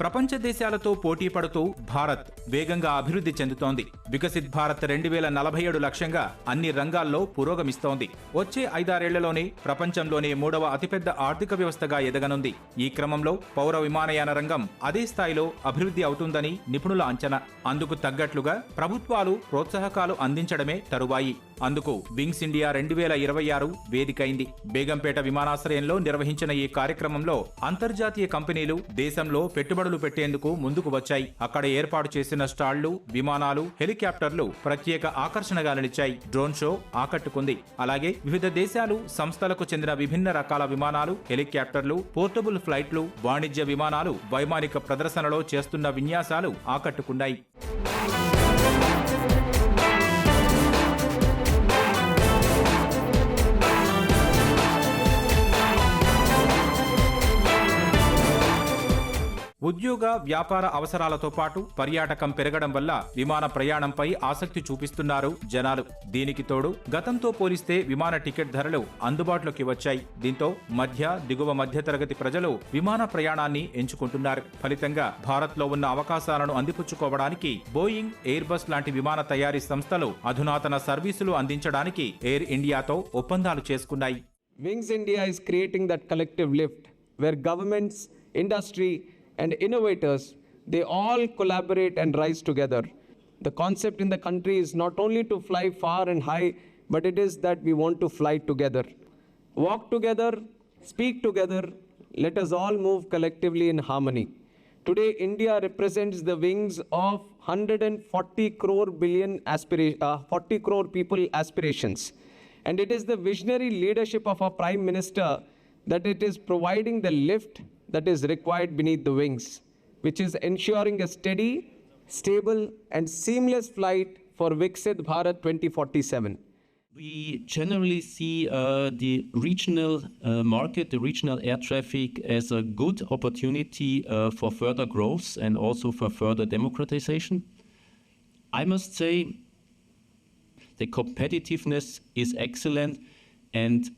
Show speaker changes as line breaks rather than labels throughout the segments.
ప్రపంచ దేశాలతో పోటీ పడుతూ భారత్ వేగంగా అభివృద్ధి చెందుతోంది. వికసిత్ భారత్ రెండు వేల నలభై ఏడు లక్ష్యంగా అన్ని రంగాల్లో పురోగమిస్తోంది. వచ్చే ఐదారేళ్ళలోనే ప్రపంచంలోనే మూడవ అతిపెద్ద ఆర్థిక వ్యవస్థగా ఎదగనుంది. ఈ క్రమంలో పౌర విమానయాన రంగం అదే స్థాయిలో అభివృద్ధి అవుతుందని నిపుణుల అంచనా. అందుకు తగ్గట్లుగా ప్రభుత్వాలు ప్రోత్సాహకాలు అందించడమే తరువాయి. అందుకు వింగ్స్ ఇండియా రెండు వేల ఇరవై ఆరు వేదికైంది. బేగంపేట విమానాశ్రయంలో నిర్వహించిన ఈ కార్యక్రమంలో అంతర్జాతీయ కంపెనీలు దేశంలో పెట్టుబడులు పెట్టేందుకు ముందుకు వచ్చాయి. అక్కడ ఏర్పాటు చేసిన స్టాళ్ళు విమానాలు హెలికాప్టర్లు ప్రత్యేక ఆకర్షణగా నిలిచాయి. డ్రోన్ షో ఆకట్టుకుంది. అలాగే వివిధ దేశాలు సంస్థలకు చెందిన విభిన్న రకాల విమానాలు హెలికాప్టర్లు పోర్టబుల్ ఫ్లైట్లు వాణిజ్య విమానాలు వైమానిక ప్రదర్శనలో చేస్తున్న విన్యాసాలు ఆకట్టుకున్నాయి. ఉద్యోగ వ్యాపార అవసరాలతో పాటు పర్యాటకం పెరగడం వల్ల విమాన ప్రయాణంపై ఆసక్తి చూపిస్తున్నారు జనాలు. దీనికి తోడు గతంతో పోలిస్తే విమాన టికెట్ ధరలు అందుబాటులోకి వచ్చాయి. దీంతో మధ్య దిగువ మధ్యతరగతి ప్రజలు విమాన ప్రయాణాన్ని ఎంచుకుంటున్నారు. ఫలితంగా భారత్లో ఉన్న అవకాశాలను అందిపుచ్చుకోవడానికి బోయింగ్ ఎయిర్ బస్ లాంటి విమాన తయారీ సంస్థలు అధునాతన సర్వీసులు అందించడానికి ఎయిర్ ఇండియాతో ఒప్పందాలు చేసుకున్నాయి.
Wings India is creating that collective lift where governments industry and innovators they all collaborate and rise together. The concept in the country is not only to fly far and high, but it is that we want to fly together. Walk together, speak together, let us all move collectively in harmony. Today, India represents the wings of 140 crore billion aspira- uh, 40 crore people aspirations. And it is the visionary leadership of our Prime Minister that it is providing the lift that is required beneath the wings, which is ensuring a steady, stable, and seamless flight for Viksit Bharat 2047.
We generally see uh, the regional uh, market, the regional air traffic, as a good opportunity uh, for further growth and also for further democratization. I must say, the competitiveness is excellent, and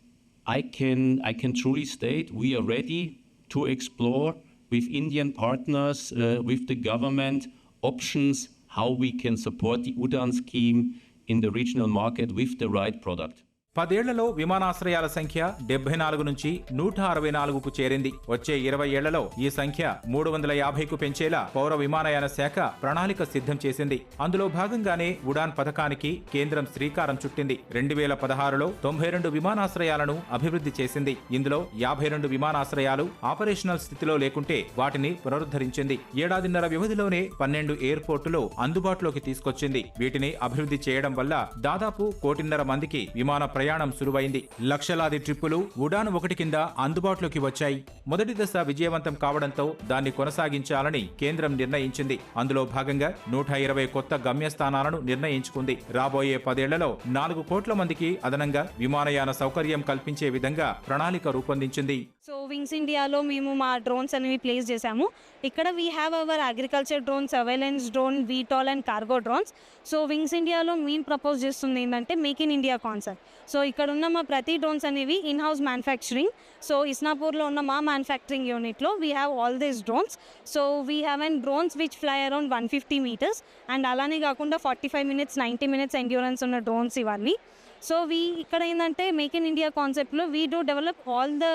I can I can truly state we are ready to explore with Indian partners, uh, with the government, options how we can support the UDAN scheme in the regional market with the right product.
పదేళ్ళలో విమానాశ్రయాల సంఖ్య డెబ్బై నాలుగు నుంచి నూట అరవై నాలుగుకు చేరింది. వచ్చే ఇరవై ఏళ్ళలో ఈ సంఖ్య మూడు వందల యాభైకు పెంచేలా పౌర విమానయాన శాఖ ప్రణాళిక సిద్ధం చేసింది. అందులో భాగంగానే ఉడాన్ పథకానికి కేంద్రం శ్రీకారం చుట్టింది. రెండు వేల పదహారులో తొంభై రెండు విమానాశ్రయాలను అభివృద్ధి చేసింది. ఇందులో యాభై రెండు విమానాశ్రయాలు ఆపరేషనల్ స్థితిలో లేకుంటే వాటిని పునరుద్ధరించింది. ఏడాదిన్నర వ్యవధిలోనే పన్నెండు ఎయిర్పోర్టులు అందుబాటులోకి తీసుకొచ్చింది. వీటిని అభివృద్ధి చేయడం వల్ల దాదాపు కోటిన్నర మందికి విమాన ప్రయాణ ప్రయాణం సులువైంది. లక్షలాది ట్రిప్పులు ఉడాన్ ఒకటి కింద అందుబాటులోకి వచ్చాయి. మొదటి దశ విజయవంతం కావడంతో దాన్ని కొనసాగించాలని కేంద్రం నిర్ణయించింది. అందులో భాగంగా నూట ఇరవై కొత్త గమ్యస్థానాలను నిర్ణయించుకుంది. రాబోయే పదేళ్ళలో నాలుగు కోట్ల మందికి అదనంగా విమానయాన సౌకర్యం కల్పించే విధంగా ప్రణాళిక రూపొందించింది.
సో వింగ్స్ ఇండియాలో మేము మా డ్రోన్స్ అనేవి ప్లేస్ చేసాము ఇక్కడ we have our agriculture drone surveillance drone VTOL and cargo drones so Wings ఇండియాలో మేము ప్రపోజ్ చేస్తుంది ఏంటంటే make in India concept so ఇక్కడ ఉన్న మా ప్రతి డ్రోన్స్ అనేవి ఇన్ హౌస్ మ్యానుఫ్యాక్చరింగ్ సో ఇస్నాపూర్లో ఉన్న మా మ్యానుఫ్యాక్చరింగ్ యూనిట్లో we have all these drones so we have and drones which fly around one fifty meters and అలానే కాకుండా forty five minutes ninety minutes endurance ఉన్న డ్రోన్స్ ఇవన్నీ. సో వీ ఇక్కడ ఏంటంటే మేక్ ఇన్ ఇండియా కాన్సెప్ట్లో we do develop all the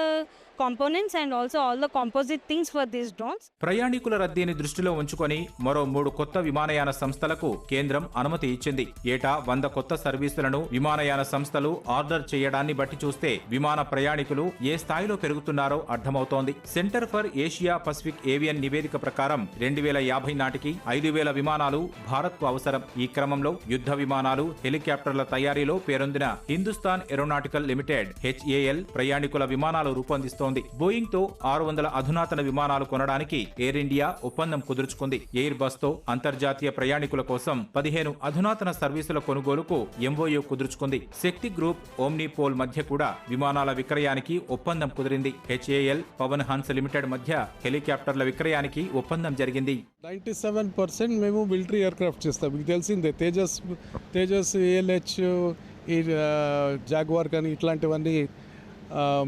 components and also all the composite things for these drones
ప్రయాణికుల రద్దీని దృష్టిలో ఉంచుకొని మరో మూడు కొత్త విమానయాన సంస్థలకు కేంద్రం అనుమతి ఇచ్చింది. ఏటా వంద కొత్త సర్వీసులను విమానయాన సంస్థలు ఆర్డర్ చేయడాన్ని బట్టి చూస్తే విమాన ప్రయాణికులు ఏ స్థాయిలో పెరుగుతున్నారో అర్థమవుతోంది. Centre for Asia Pacific aviation నివేదిక ప్రకారం రెండు వేల యాభై నాటికి ఐదు వేల విమానాలు భారత్కు అవసరం. ఈ క్రమంలో యుద్ధ విమానాలు హెలికాప్టర్ల తయారీలో పేరొందిన హిందుస్థాన్ ఏరోనాటికల్ లిమిటెడ్ హెచ్ఏఎల్ ప్రయాణికుల విమానాలు రూపొందిస్తోంది. బోయింగ్తో ఆరు వందల అధునాతన విమానాలు కొనడానికి ఎయిర్ ఇండియా ఒప్పందం కుదుర్చుకుంది. ఎయిర్ బస్తో అంతర్జాతీయ ప్రయాణికుల కోసం పదిహేను అధునాతన సర్వీసుల కొనుగోలుకు ఎంఓయూ కుదుర్చుకుంది. శక్తి గ్రూప్ ఓమ్నిపోల్ మధ్య కూడా విమానాల విక్రయానికి ఒప్పందం కుదిరింది. హెచ్ఏఎల్ పవన్ హన్స్ లిమిటెడ్ మధ్య హెలికాప్టర్ల విక్రయానికి ఒప్పందం జరిగింది.
నైంటీ సెవెన్ పర్సెంట్ మేము మిలిటరీ ఎయిర్క్రాఫ్ట్ చేస్తాం. మీకు తెలిసిందే తేజస్ తేజస్ ఏఎల్హెచ్ ఈ జాగ్వార్ కానీ ఇట్లాంటివన్నీ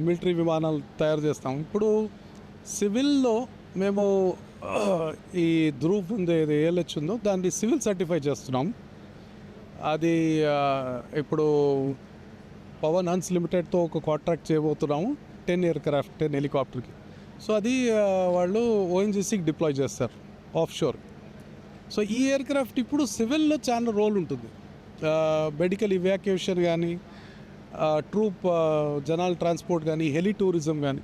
మిలిటరీ విమానాలు తయారు చేస్తాం. ఇప్పుడు సివిల్లో మేము ఈ ధ్రువ్ ఉంది ఏది ఏఎల్హెచ్ ఉందో దాన్ని సివిల్ సర్టిఫై చేస్తున్నాం. అది ఇప్పుడు పవన్ హన్స్ లిమిటెడ్తో ఒక కాంట్రాక్ట్ చేయబోతున్నాము టెన్ ఇయర్ క్రాఫ్ట్ టెన్ హెలికాప్టర్కి. సో అది వాళ్ళు ఓఎన్జీసీకి డిప్లాయ్ చేస్తారు ఆఫ్ షోర్ సో ఈ ఎయిర్ క్రాఫ్ట్ ఇప్పుడు సివిల్లో చాలా రోల్ ఉంటుంది. మెడికల్ ఇవాక్యుయేషన్ కానీ ట్రూప్ జనాల ట్రాన్స్పోర్ట్ కానీ హెలి టూరిజం కానీ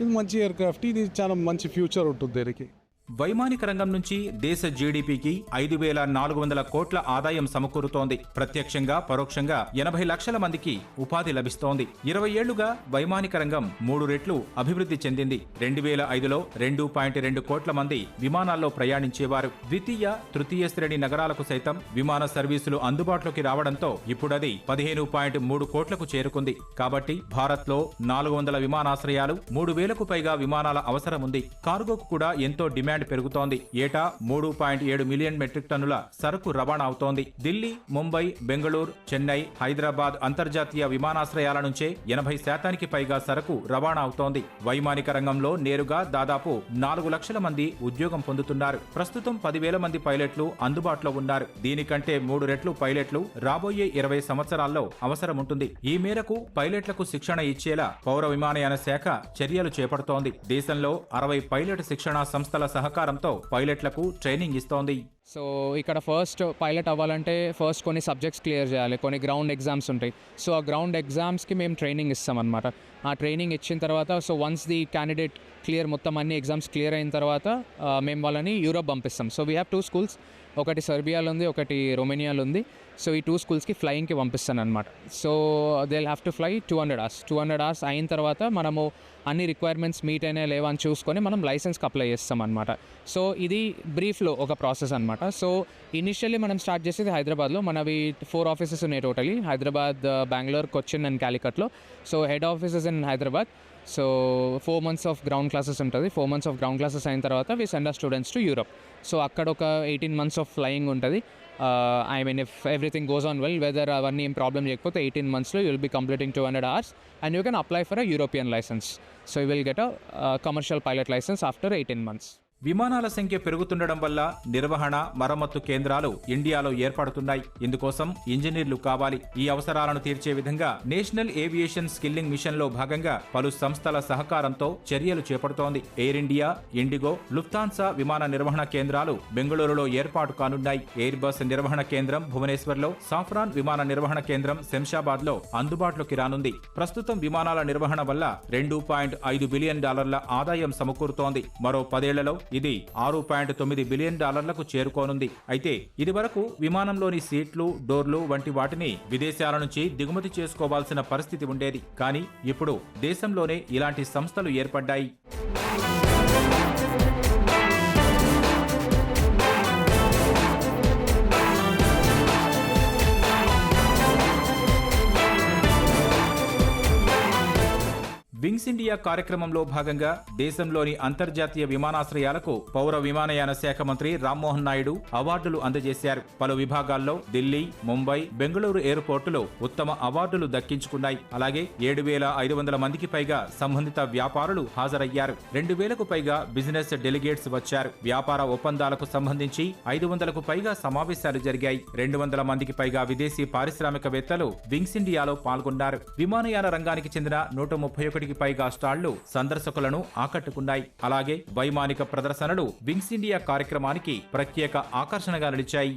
ఇది మంచి ఎయిర్క్రాఫ్ట్ ఇది చాలా మంచి ఫ్యూచర్ ఉంటుంది దీనికి.
వైమానిక రంగం నుంచి దేశ జీడీపీకి ఐదు వేల నాలుగు వందల కోట్ల ఆదాయం సమకూరుతోంది. ప్రత్యక్షంగా పరోక్షంగా ఎనభై లక్షల మందికి ఉపాధి లభిస్తోంది. ఇరవై ఏళ్ళుగా వైమానిక రంగం మూడు రెట్లు అభివృద్ధి చెందింది. రెండు వేల ఐదులో రెండు పాయింట్ రెండు కోట్ల మంది విమానాల్లో ప్రయాణించేవారు. ద్వితీయ తృతీయ శ్రేణి నగరాలకు సైతం విమాన సర్వీసులు అందుబాటులోకి రావడంతో ఇప్పుడది పదిహేను పాయింట్ మూడు కోట్లకు చేరుకుంది. కాబట్టి భారత్లో నాలుగు వందల విమానాశ్రయాలు మూడు వేలకు పైగా విమానాల అవసరం ఉంది కార్గోకు కూడా ఎంతో డిమాండ్ పెరుగుతోంది. ఏటా మూడు పాయింట్ ఏడు మిలియన్ మెట్రిక్ టన్నుల సరుకు రవాణా అవుతోంది. ఢిల్లీ ముంబై బెంగళూరు చెన్నై హైదరాబాద్ అంతర్జాతీయ విమానాశ్రయాల నుంచే ఎనభై శాతానికి పైగా సరుకు రవాణా అవుతోంది. వైమానిక రంగంలో నేరుగా దాదాపు నాలుగు లక్షల మంది ఉద్యోగం పొందుతున్నారు. ప్రస్తుతం పదివేల మంది పైలట్లు అందుబాటులో ఉన్నారు. దీనికంటే మూడు రెట్లు పైలట్లు రాబోయే ఇరవై సంవత్సరాల్లో అవసరం ఉంటుంది ఈ మేరకు పైలట్లకు శిక్షణ ఇచ్చేలా పౌర విమానయాన శాఖ చర్యలు చేపడుతోంది. దేశంలో అరవై పైలట్ శిక్షణా సంస్థల సహకారంతో పైలట్లకు ట్రైనింగ్ ఇస్తోంది.
సో ఇక్కడ ఫస్ట్ పైలట్ అవ్వాలంటే ఫస్ట్ కొన్ని సబ్జెక్ట్స్ క్లియర్ చేయాలి. కొన్ని గ్రౌండ్ ఎగ్జామ్స్ ఉంటాయి. సో ఆ గ్రౌండ్ ఎగ్జామ్స్కి మేము ట్రైనింగ్ ఇస్తాం అనమాట ఆ ట్రైనింగ్ ఇచ్చిన తర్వాత so once the candidate clear మొత్తం అన్ని ఎగ్జామ్స్ క్లియర్ అయిన తర్వాత మేము వాళ్ళని యూరోప్ పంపిస్తాం. So we have two schools ఒకటి సర్బియాలో ఉంది ఒకటి రొమేనియాలో ఉంది సో ఈ టూ స్కూల్స్కి ఫ్లయింగ్కి పంపిస్తాను అనమాట so they have to fly two hundred hours two hundred hours అయిన తర్వాత మనము అన్ని రిక్వైర్మెంట్స్ మీట్ అయినా లేవా అని చూసుకొని మనం లైసెన్స్కి అప్లై చేస్తాం అనమాట సో ఇది బ్రీఫ్లో ఒక ప్రాసెస్ అనమాట సో ఇనిషియల్లీ మనం స్టార్ట్ చేసేది హైదరాబాద్లో. మనవి ఫోర్ ఆఫీసెస్ ఉన్నాయి totally Hyderabad Bengaluru Cochin and క్యాలికట్లో so head offices in Hyderabad so four months of ground classes ఉంటుంది. Four months of ground classes అయిన తర్వాత we send students to Europe so అక్కడ ఒక ఎయిటీన్ మంత్స్ ఆఫ్ ఫ్లయింగ్ ఉంటుంది. I mean if everything goes on well weather అవన్నీ ఏం problem చేయకపోతే eighteen మంత్స్లో you will be completing two hundred hours and you can apply for a European licence so you will get a commercial pilot licence after eighteen months
విమానాల సంఖ్య పెరుగుతుండడం వల్ల నిర్వహణ మరమ్మత్తు కేంద్రాలు ఇండియాలో ఏర్పడుతున్నాయి. ఇందుకోసం ఇంజనీర్లు కావాలి. ఈ అవసరాలను తీర్చే విధంగా నేషనల్ ఏవియేషన్ స్కిల్లింగ్ మిషన్లో భాగంగా పలు సంస్థల సహకారంతో చర్యలు చేపడుతోంది. ఎయిర్ ఇండియా ఇండిగో లుఫ్తాన్సా విమాన నిర్వహణ కేంద్రాలు బెంగళూరులో ఏర్పాటు కానున్నాయి. ఎయిర్ బస్ నిర్వహణ కేంద్రం భువనేశ్వర్లో సాఫ్రాన్ విమాన నిర్వహణ కేంద్రం శంషాబాద్లో అందుబాటులోకి రానుంది. ప్రస్తుతం విమానాల నిర్వహణ వల్ల రెండు పాయింట్ ఐదు బిలియన్ డాలర్ల ఆదాయం సమకూరుతోంది. మరో పదేళ్ళలో ఇది ఆరు పాయింట్ తొమ్మిది బిలియన్ డాలర్లకు చేరుకోనుంది. అయితే ఇదివరకు విమానంలోని సీట్లు డోర్లు వంటి వాటిని విదేశాల నుంచి దిగుమతి చేసుకోవాల్సిన పరిస్థితి ఉండేది. కానీ ఇప్పుడు దేశంలోనే ఇలాంటి సంస్థలు ఏర్పడ్డాయి. వింగ్స్ ఇండియా కార్యక్రమంలో భాగంగా దేశంలోని అంతర్జాతీయ విమానాశ్రయాలకు పౌర విమానయాన శాఖ మంత్రి రామ్మోహన్ నాయుడు అవార్డులు అందజేశారు. పలు విభాగాల్లో ఢిల్లీ ముంబై బెంగళూరు ఎయిర్పోర్టులు ఉత్తమ అవార్డులు దక్కించుకున్నాయి. అలాగే ఏడు వేల ఐదు వందల మందికి పైగా సంబంధిత వ్యాపారులు హాజరయ్యారు. రెండు వేలకు పైగా బిజినెస్ డెలిగేట్స్ వచ్చారు. వ్యాపార ఒప్పందాలకు సంబంధించి ఐదు వందలకు పైగా సమావేశాలు జరిగాయి. రెండు వందల మందికి పైగా విదేశీ పారిశ్రామికవేత్తలు వింగ్స్ ఇండియాలో పాల్గొన్నారు. విమానయాన రంగానికి చెందిన నూట ముప్పై ఒకటికి పైగా స్టాళ్ళు సందర్శకులను ఆకట్టుకున్నాయి. అలాగే వైమానిక ప్రదర్శనలు వింగ్స్ ఇండియా కార్యక్రమానికి ప్రత్యేక ఆకర్షణగా నిలిచాయి.